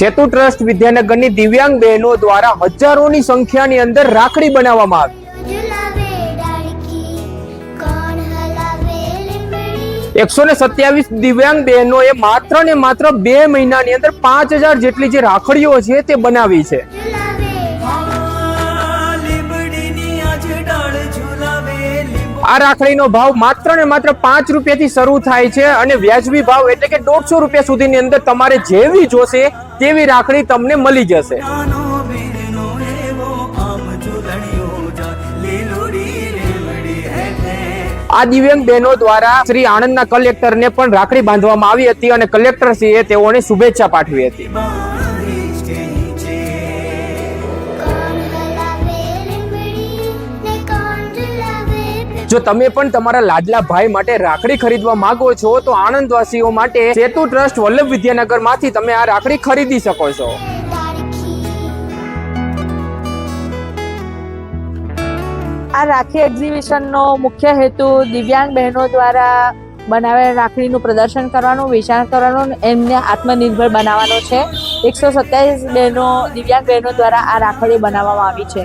સેતુ trust વિદ્યાનગરની દિવ્યાંગ બહેનો દ્વારા હજારોની સંખ્યાની અંદર રાખડી બનાવવામાં આવી. એકસો ને સત્યાવીસ દિવ્યાંગ બહેનોએ માત્ર ને માત્ર બે મહિનાની અંદર પાંચ હજાર જેટલી જે રાખડીઓ છે તે બનાવી છે. આ રાખડીનો ભાવ માત્ર ને માત્ર પાંચ રૂપિયાથી શરૂ થાય છે અને વ્યાજબી ભાવ એટલે કે દોઢસો રૂપિયા સુધીની અંદર તમારે જેવી જોશે તેવી રાખડી તમને મળી જશે. આ દિવ્યાંગ બહેનો દ્વારા શ્રી આણંદના કલેક્ટરને પણ રાખડી બાંધવામાં આવી હતી અને કલેક્ટરશ્રીએ તેઓને શુભેચ્છા પાઠવી હતી. જો તમે પણ તમારા લાડલા ભાઈ માટે રાખડી ખરીદવા માંગો છો, તો આણંદવાસીઓ માટે સેતુ ટ્રસ્ટ વલ્લભ વિદ્યાનગરમાંથી તમે આ રાખડી ખરીદી શકો છો. આ રાખી એક્ઝિબિશનનો મુખ્ય હેતુ દિવ્યાંગ બહેનો દ્વારા બનાવેલ રાખડીનું પ્રદર્શન કરવાનું, વેચાણ કરવાનું એમને આત્મનિર્ભર બનાવવાનો છે. એકસો સત્યાવીસ બહેનો, દિવ્યાંગ બહેનો દ્વારા આ રાખડી બનાવવામાં આવી છે.